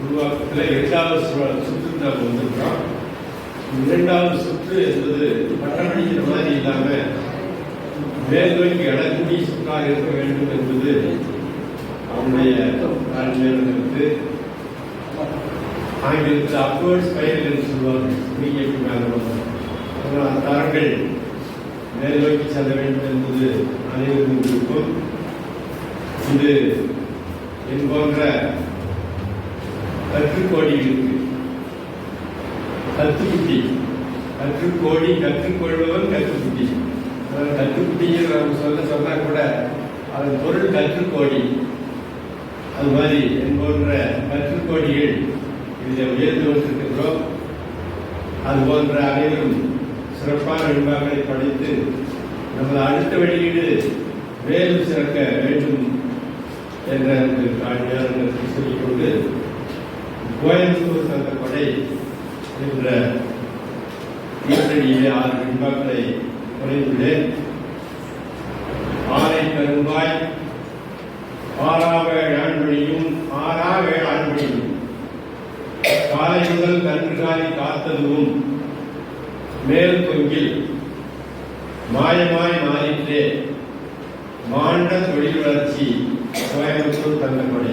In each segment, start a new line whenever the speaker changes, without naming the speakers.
உருவாக்கத்தில் இரண்டாவது சுற்று நாம் வந்திருக்கிறோம். இரண்டாவது சுற்று என்பது பட்டமளிக்கிற மாதிரி இல்லாமல் மேல்நோக்கி அடக்கூடிய சுற்றாக இருக்க வேண்டும் என்பது அவனுடைய தாழ்மையான கருத்து ஆங்கிலத்தில் அப்வர்ட்ஸ் ஸ்பைரல் என்று சொல்வாங்க பிஜேபி அதனால் தரங்கள் மேல் நோக்கி செல்ல வேண்டும் என்பது அனைவருக்கும் இது என் போன்ற கற்றுக்கோடிகளுக்கு கத்துக்குட்டி கற்றுக்கோடி கற்றுக்கொள்பவன் கற்றுக்குட்டி அதாவது கற்றுக்குட்டின்னு நம்ம சொல்ல சொன்னா கூட அதன் பொருள் கற்றுக்கோடி. அது மாதிரி என் போன்ற கற்றுக்கோடிகள் இதில் உயர்ந்து கொண்டிருக்கின்றோம் அது போன்ற அனைவரும் சிறப்பான விண்பாக்களை படைத்து நமது அடுத்த வெளியீடு மேலும் சிறக்க வேண்டும் என்ற ஒரு சொல்லிக்கொண்டு கோயம்புத்தூர் சந்த கொடை என்ற ஈரடியிலே ஆறு விண்பாக்களை குறைந்துள்ளேன் ஆரை கரும்பாய் ஆறாக ஆண்மணியும் ஆறாக ஆண்மணியும். காலை முதல் கன்றுகாலி காத்ததும் மேல் கொங்கில் மாயமாய் மாறிற்றே. மாண்ட தொழில் வளர்ச்சி கோயம்புத்தூர் தங்கப்படை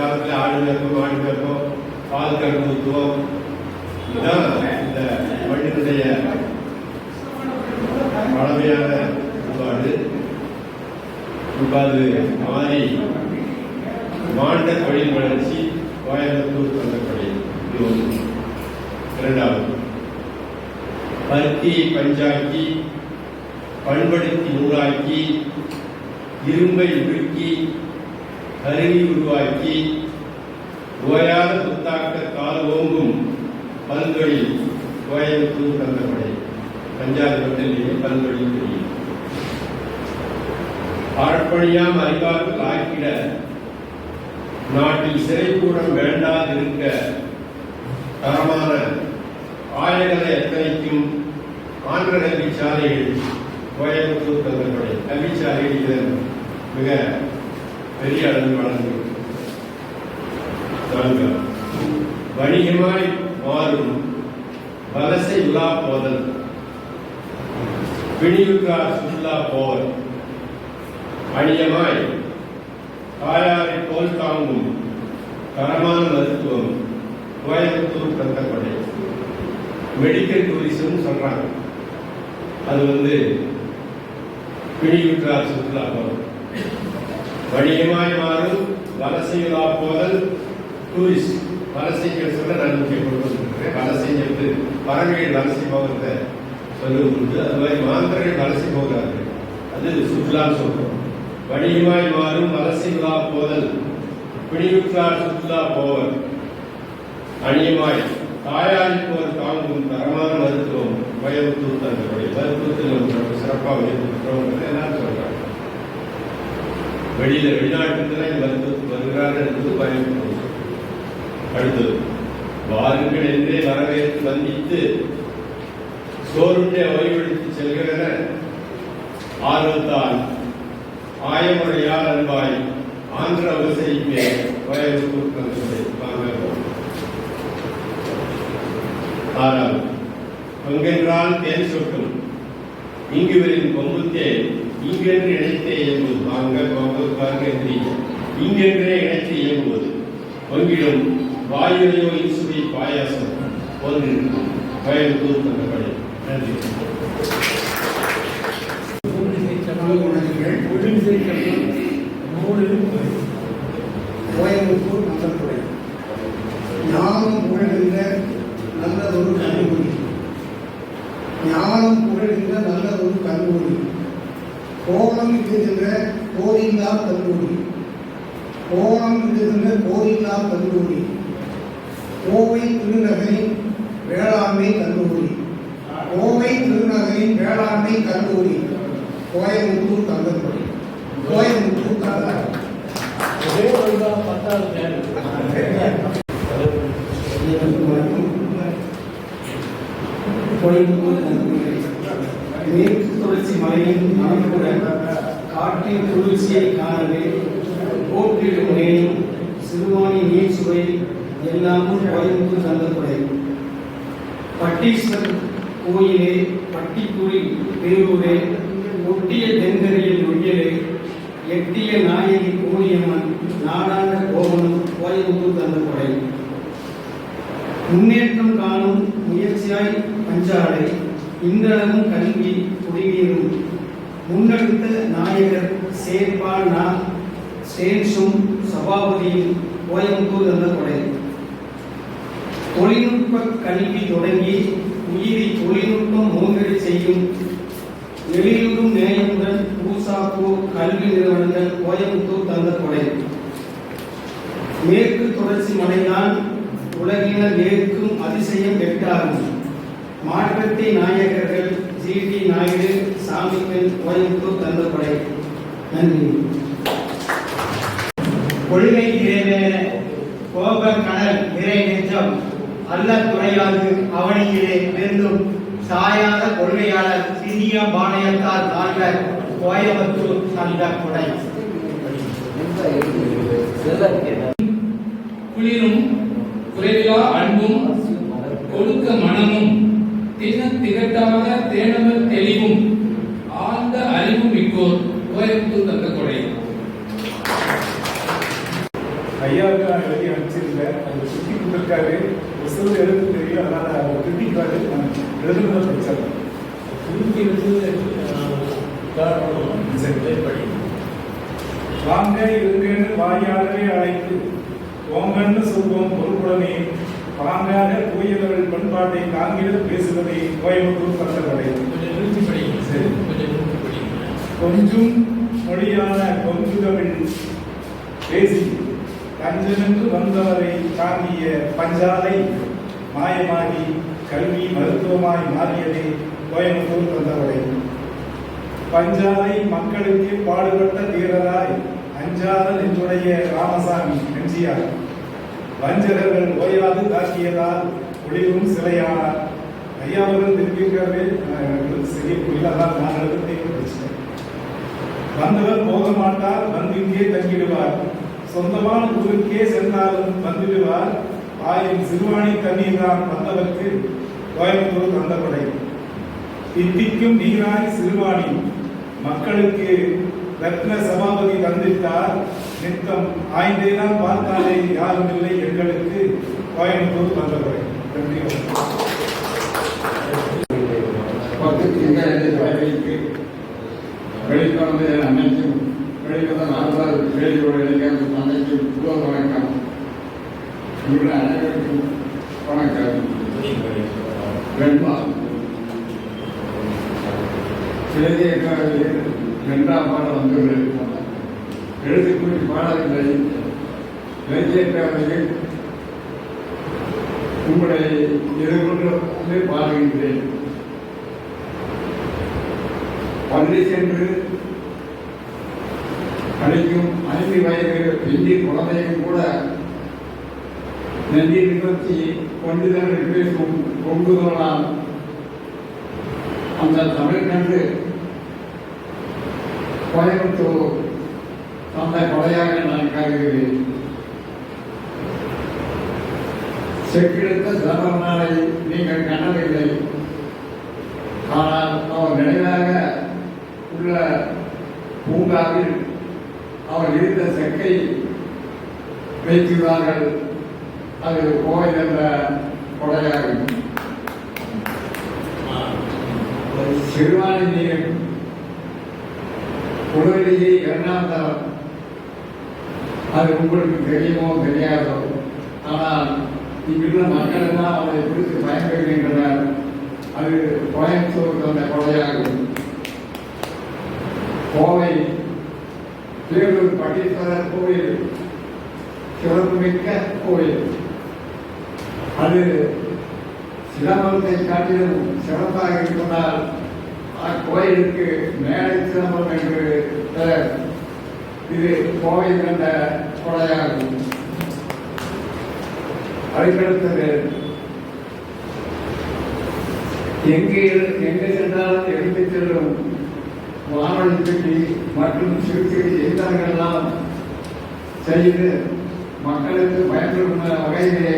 காலத்தில் ஆடு கர்ப்பம் மாடு கர்ப்பம் பால் கர்ப்பத்துவம் இதுதான் இந்த மண்ணினுடைய பழமையான பண்பாடு இப்ப அது மாறி மாண்ட தொழில் வளர்ச்சி கோயம்புத்தூர் தங்கப்படை இது ஒன்று இரண்டாவது. பருத்தியை பஞ்சாக்கி பண்படுத்தி நூறாக்கி இரும்பை உருக்கி கருவி உருவாக்கி ஓயாத புத்தாக்க கால ஓங்கும் பல்தொழில் கோயம்புத்தூர் தந்தப்படை பஞ்சாப் மண்டலிலே பல்தொழில் தெரியும். ஆழ்பணியாம் அறிவார்கள் ஆக்கிட நாட்டில் சிறைக்கூடம் வேண்டாதிருக்க தரமான ஆயகளை எத்தனைக்கும் ஆந்திர கல்விச்சாலைகள் கோயம்புத்தூர் தந்தப்படை கல்விச்சாலைகள் இதன் மிக பெரிய அளவில் வளர்ந்து நான்கு வணிகமாய் மாறும் வலசை உலா போதல். பிணிவுக்கார் சுற்றுலா போவர் அணியமாய் தாயாரை போல் தாங்கும் தரமான மருத்துவம். கோயம்புத்தூர் தந்தப்படை மெடிக்கல் டூரிசம் சொல்றாங்க. அது வந்து பிணியுற்றார் சுற்றுலா போவர் வணிகமாய் மாறும் வலசையுலா போதல் டூரிஸ்ட் வலசைக்கு சொல்ல நான் முக்கிய வலசை என்று பறவைகள் வலசை போகிறத சொல்லுவது அது மாதிரி மாந்தர்கள் வலசை போகிறார்கள் அது சுற்றுலான்னு சொல்றோம். வணிகமாய் மாறும் வலசையுலா போதல் பிடிவுற்றார் சுற்றுலா போவர். அணியமாய் தாயாரிப்போர் தாங்கும் தரமான மருத்துவம். கோயம்புத்தூர் தங்களுடைய மருத்துவத்தில் நம்ம சிறப்பாக இருக்கிறோம் எல்லாரும் சொல்றாங்க வெளியில வெளிநாட்டுல வந்து வருகிறார்கள் என்பது பயன்படும் அடுத்தது வாருங்கள் என்றே வரவேற்று வந்தித்து சோருண்டே ஓய்வெடுத்து செல்கிற ஆர்வத்தால் ஆயமுறையால் அன்பாய் ஆந்திர விவசாயிப்பே கோயம்புத்தூர் கலந்துரை ஆறாவது பங்கென்றால் தேன் சொட்டும். இங்கு வரின் கொம்புத்தே இங்கென்று இணைத்தே இயங்குவது. வாங்க கொம்பு பாருங்க எப்படி இங்கென்றே இணைத்து இயங்குவது. பங்கிடும் வாயுரையோ இன்சுவை பாயாசம் ஒன்று. கோயம்புத்தூர் தந்தபடி நன்றி
கோயம்புத்தூர் நந்தத்துறை ஞானம் புகழ்கின்ற நல்லதொரு கல்லூரி ஞானம் புகழ்கின்ற நல்லதொரு கல்லூரி ஓணம் இடுகின்ற கோரில்லா கல்லூரி ஓணம் இடுகின்ற கோரில்லா கல்லூரி கோவை திருநகரின் வேளாண்மை கல்லூரி. கோவை திருநகரின் வேளாண்மை கல்லூரி கோயம்புத்தூர் கல்லூரி. கோயம்புத்தூர் கல்லூரி. கோயம்புத்தூர் கல்லூரி. கோயம்புத்தூர் கல்லூரி.
மேற்கு தொடர்ச்சி மலையின் நடுப்புற காட்டின் குளிர்ச்சியை காணவே போற்றிடும் நேயும் சிறுவாணி நீர் சுவை எல்லாமும் பயந்து தந்தப்படை பட்டீஸ்வர் கோயிலே பட்டிக்குழி பேரூரே ஒட்டிய தென்கரையில் ஒய்யலே எட்டிய நாயகி கோணியம்மன் நாடாண்ட கோவனும் கோயம்புத்தூர் தந்தப்படை முன்னேற்றம் காணும் முயற்சியாய் பஞ்சாலை இன்றளவும் கல்வி நாயகர் சேர்பா நா ஸ்டேன்ஸும் சபாபதியும் கோயம்புத்தூர் தந்த கொடை தொழில்நுட்ப கல்வி தொடங்கி உயிரி தொழில்நுட்பம் மோங்கடி செய்யும். எளியூரும் நேயமுடன் பூசாப்பூ கல்வி நிறுவனங்கள் கோயம்புத்தூர் தந்த கொடை மேற்கு தொடர்ச்சி மலைதான் உலகினர் ஏற்கும் அதிசயம் எட்டாகும் மாற்றத்தை நாயகர்கள் டி. நாயுடு சாமிகள் கோயம்புத்தூர் தந்தப்படை நன்றி.
கொள்கை நிறைவேற கோப கடல் நிறை நெஞ்சம். அல்ல துறையாது அவனியிலே வெல்லும் சாயாத கொள்கையாளர் சிறிய பாளையத்தார் நால்வர் கோயம்புத்தூர் சந்த கொடை
குளிரும் குறைவிலா அன்பும் கொடுக்க மனமும். தின திகட்டாத தேனவர் தெளிவும் ஆழ்ந்த அறிவு மிக்கோர் கோயம்புத்தூர் தந்த கொடை.
ஐயாவுக்கு நான் எழுதி அனுப்பிச்சிருந்தேன். அதை சுற்றி கொடுத்துருக்காரு. ஒரு சில எழுத்து தெரியும். அதனால அதை திருப்பிக்காரு நான் எழுதுனதை படிச்சிடறேன். சரி. வாங்க இருங்கன்னு வாயாளரே அழைத்து ஓங்கன்னு சொல்வோம் பாங்காக தூயவர்கள் பண்பாட்டை காங்கிரஸ் பேசுவதை கோயம்புத்தூர் பக்கத்தடை
கொஞ்சம்
மொழியான கொஞ்சு தமிழ் பேசி தஞ்சமென்று வந்தவரை தாங்கிய பஞ்சாலை மாயமாகி கல்வி மருத்துவமாய் மாறியதே கோயம்புத்தூர் தந்தவரை பஞ்சாலை மக்களுக்கு பாடுபட்ட வீரராய் அஞ்சாத நெஞ்சுடைய ராமசாமி எம்ஜிஆர். வஞ்சகர்கள் ஓயாது தாக்கியதால் ஒளிவும் சிலையானார். ஐயா அவர்கள் சிறிய செய்ய நான் எழுதி படிச்சேன் வந்தவர் போக மாட்டார் வந்து இங்கே தங்கிடுவார். சொந்தமான ஊருக்கே சென்றாலும் வந்துடுவார். ஆயின் சிறுவாணி தண்ணீர் தான் வந்தவர்க்கு கோயம்புத்தூர் தந்தப்படை தித்திக்கும் நீராய் சிறுவாணி மக்களுக்கு ரத்ன சபாபதி தந்திட்டார். நித்தம் ஆய்ந்தேதான் பார்த்தாலே யாரும் இல்லை எங்களுக்கு கோயம்புத்தூர் தந்தப்படை நன்றி
வெளிக்கொண்டு அனைத்தும் வெளிக்கொண்ட நால்வர் வேலையோடு அனைத்து வணக்கம் இவர்கள் அனைவருக்கும் எழுதிய உங்களை எதிர்கொண்டு பாடுகின்றேன் பள்ளி சென்று படிக்கும் ஐந்து வயது பிந்தி குழந்தையும் கூட நன்றி நிகழ்ச்சி கொண்டுதான் பேசும் கொண்டுதலால் அந்த தமிழ் கண்டு கோயம்புத்தூர் அந்த கொலையாக நான் கருதுகிறேன். செக்கெடுத்த சிதம்பரனாரை நீங்கள் கண்டதில்லை. ஆனால் அவர் நினைவாக உள்ள பூங்காவில் அவர் இருந்த செக்கை வைத்துள்ளார்கள் அது கோயில் என்ற கொடையாகும். சிறுவாணி நீர் குடலியை இரண்டாம் தரம் அது உங்களுக்கு தெரியுமோ தெரியாதோ? ஆனால் இங்குள்ள மக்கள் எல்லாம் அவரை குறித்து பயன்பெறுகின்றனர் அது கோயம்புத்தூர் தந்த கொலையாகும். கோவை வேலூர் பட்டீஸ்வரர் கோயில் சிறப்புமிக்க கோயில் அது சிதம்பரத்தை காட்டிலும் சிறப்பாக இருப்பதால் அக்கோயிலுக்கு மேலை சிதம்பரம் என்று பெயர். இது கோவை கண்ட கொலையாகும். அதுக்கடுத்தது எங்கே எங்கே சென்றாலும் எடுத்து செல்லும் வானொலி பெட்டி மற்றும் சிறு சிறு எல்லாம் செய்து மக்களுக்கு பயன்படும் வகையிலே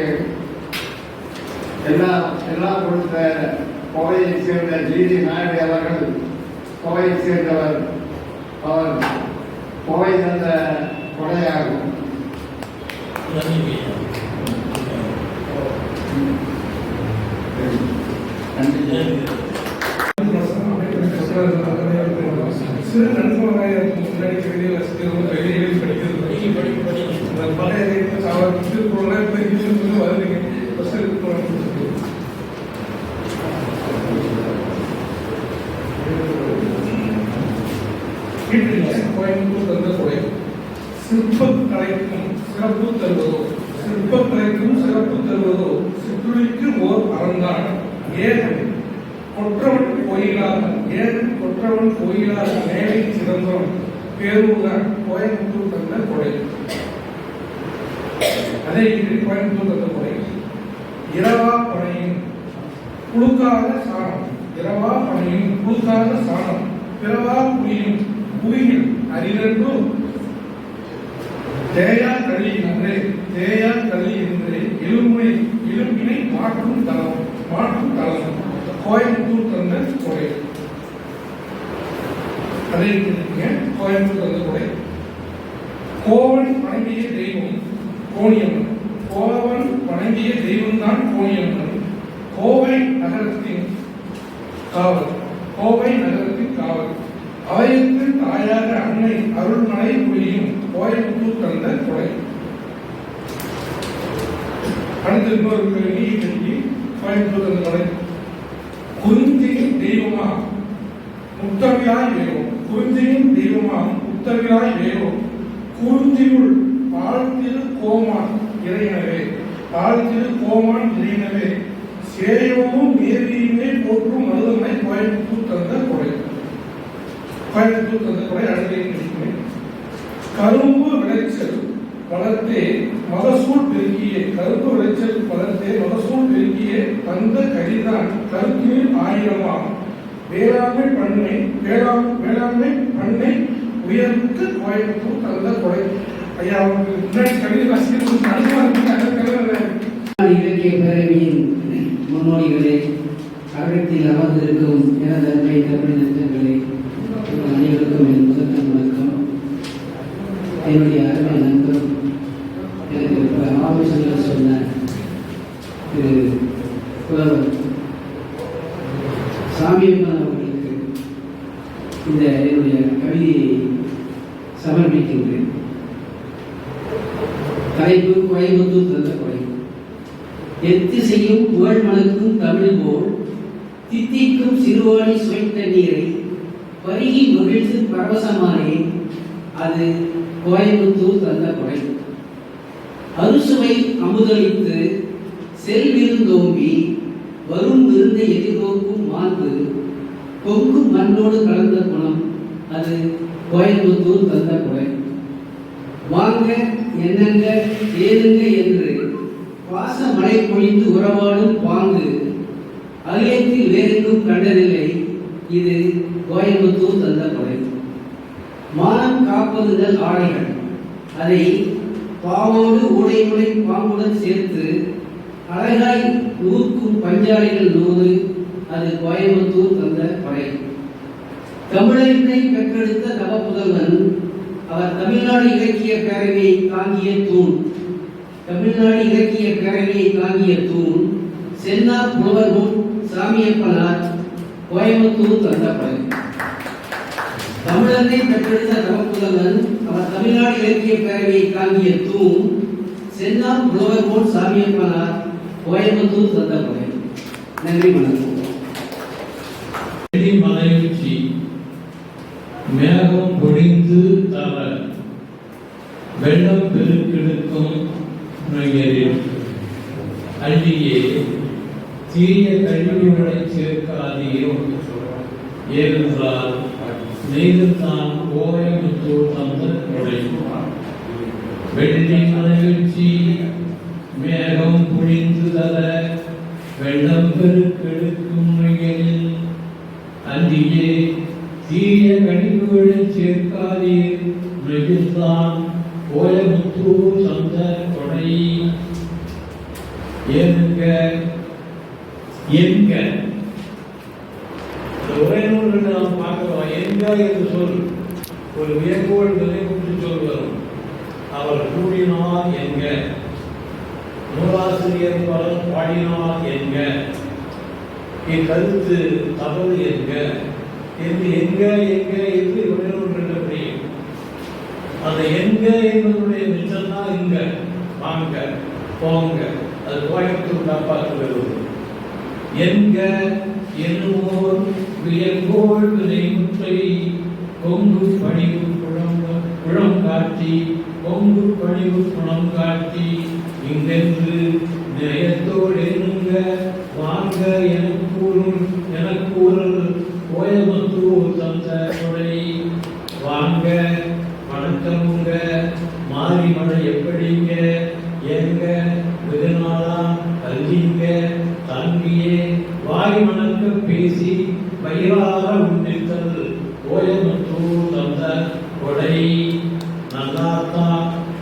எல்லா எல்லாம் கொடுத்த கோவையைச் சேர்ந்த ஜிடி நாயுடு அவர்கள் கோவையைச் சேர்ந்தவர் அவர் கோவை தந்த கொடையாகும்
சிறு நண்பர்களாக முன்னாடி கவிதைகள் வாசிக்கிறது படிக்கிறது
படிக்க
அவர் திருக்குறள் இப்போ இங்கிலீஷ் வருதுங்க ஃபஸ்ட்டு திருக்குறள் கோயம்புத்தூர் தந்த கொடை சிற்பக்கலைக்கும் சிறப்பு தருவதோ சிற்பக்கலைக்கும் சிறப்பு ஓர் ஏன்? கொற்றவன் கோயிலாக ஏன்? கொற்றவன் கோயிலாக மேலை சிதம்பரம். பேரூர் கோயம்புத்தூர் தந்த கொடை. அதே இது கோயம்புத்தூர் தந்த கொடை. இரவா பனையின் குழுக்காத சாணம். இரவா பனையின் குழுக்காத சாணம். பிறவா புலியும் புவியில் அரிதென்றும் தேயா களி என்றே தேயா களி என்றே எலும்பை எலும்பினை மாற்றும் தளம். மாற்றும் தளம் கோயம்புத்தூர் தந்த கொடை அதை கோயம்புத்தூர் தந்த கொடை கோவன் வணங்கிய தெய்வம் கோணியம்மன் கோவன் வணங்கிய தெய்வம் தான் கோணியம்மன் கோவை நகரத்தின் காவல் கோவை நகரத்தின் காவல் அவையத்து தாயாக அன்னை அருள்மலை புரியும் கோயம்புத்தூர் தந்த கொடை அடுத்த இன்னொரு கேள்வி கோயம்புத்தூர் தந்த கொடை குறிஞ்சியின் தெய்வமா முத்தமிழாய் வேறும் குறிஞ்சியின் தெய்வமாம் முத்தவியாய் வேவோம் குறிஞ்சியுள் வாழ்த்திரு கோமான் இறையனவே ஆழ்த்திரு கோமான் இறையனவே சேயமும் மேரியுமே போற்றும் மருதமனை கோயம்புத்தூர் தந்த கொடை. கோயம்புத்தூர் தந்த கொடை அடுத்த கிடைக்குமே கரும்பு விளைச்சல். வளர்த்தே மகசூல் பெருக்கிய கருப்பு விளைச்சல் வளர்த்தே மகசூல் பெருக்கிய தந்த கடிதான் கருத்தில் ஆயிரமாம். வேளாண்மை பண்ணை வேளாண் வேளாண்மை பண்ணை உயர்ந்து கோயம்புத்தூர் தந்த கொலை ஐயா அவங்களுக்கு முன்னாடி கவிதை
இலக்கிய பேரவையின் முன்னோடிகளே அரங்கத்தில் அமர்ந்திருக்கும் எனது அன்பை தமிழ் நெஞ்சங்களே உங்கள் அனைவருக்கும் தலைப்பு கோயம்புத்தூர் தந்த கொலை. எத்திசையும் புகழ் மணக்கும் தமிழ் போல் தித்திக்கும் சிறுவாணி சுவைத்த நீரை பருகி மகிழ்ந்து பரவசமானே அது கோயம்புத்தூர் தந்த கொலை. அறுசுவை அமுதளித்து செல்விருந்தோம்பி வரும் விருந்தை எதிர்நோக்கும் மாந்து கொங்கு மண்ணோடு கலந்த குணம் அது கோயம்புத்தூர் தந்த கொடை வாங்க என்னங்க ஏதுங்க என்று. பாச மழை பொழிந்து உறவாடும் பாங்கு. அகிலத்தில் வேறெங்கும் கண்டதில்லை. இது கோயம்புத்தூர் தந்த கொலை மானம் காப்பதுதல் ஆடைகள். அதை பாவோடு ஊடைமுறை பாம்புடன் சேர்த்து அழகாய் ஊர்க்கும் பஞ்சாலைகள் நூறு. அது கோயம்புத்தூர் தந்த கொலை தமிழர்களை பெற்றெடுத்த நவ புதல்வன் அவர் தமிழ்நாடு இலக்கிய பேரவையை தாங்கிய தூண். தமிழ்நாடு இலக்கிய பேரவையை தாங்கிய தூண். சென்னார் புலவர் முன் சாமியப்பனார் கோயம்புத்தூர் தந்தப்படை தமிழனை பெற்றெடுத்த தவப்புதல்வன் அவர் தமிழ்நாடு இலக்கிய பேரவையை தாங்கிய தூண். சென்னார் புலவர் முன் சாமியப்பனார் கோயம்புத்தூர் தந்தப்படை நன்றி வணக்கம்.
வெள்ளி மலையுச்சி மேகம் பொழிந்து தர வெள்ளம் பெருக்கெடுக்கும் நுயரில் அள்ளியே தீய கழிவுகளை சேர்க்காதீரோ ஏனென்றால் நெய்துதான் கோயம்புத்தூர் தந்த கொடை. வெள்ளி மலையுச்சி மேகம் பொழிந்து தர வெள்ளம் பெருக்கெடுக்கும் நுயரில் அன்றியே தீய விழச் சேர்க்காதீர் நெகிழ்தான் கோயமுத்தூர் தந்த ஏனுங்க எங்க இந்த ஒரே நாம் பார்க்கிறோம் எங்க என்று சொல் ஒரு வியங்கோடு நிலை குறித்து வரும் அவர் கூடினார் எங்க நூலாசிரியர் பலர் பாடினார் எங்க இக்கருத்து தவறு எங்க என்று எங்க எங்க என்று ஒரே ஒன்று அந்த எங்க என்பதுடைய மிச்சம் தான் இங்க. வாங்க போங்க. அது கோயம்புத்தூர் காப்பாற்று வருவது என்க என்னுவோர் வியங்கோள் வினைமுற்றை கொங்கு பணிவு குழம்ப குழம் காட்டி கொங்கு பணிவு குணம் காட்டி இங்கென்று நிலையத்தோடு எண்ணுங்க வாங்க என கூறும் கோயம்புத்தூர் தந்த கொடை வாங்க வணக்கமுங்க மாறி மழை எப்படிங்க எங்க வெகுநாளா கல்விங்க தங்கியே வாய் பேசி வயிறார உண்டித்தல் கோயம்புத்தூர் தந்த கொடை. நல்லாத்தா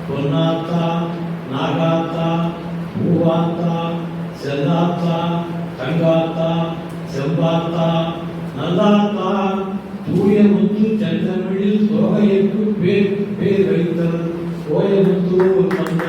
பொன்னாத்தா நாகாத்தா பூவாத்தா செல்லாத்தா தங்காத்தா செம்பாத்தா. நல்லாத்தா தூயமுத்து செந்தமிழில் தொகையிற்கு பேர் பேர் வைத்தல் கோயமுத்தூர் தந்த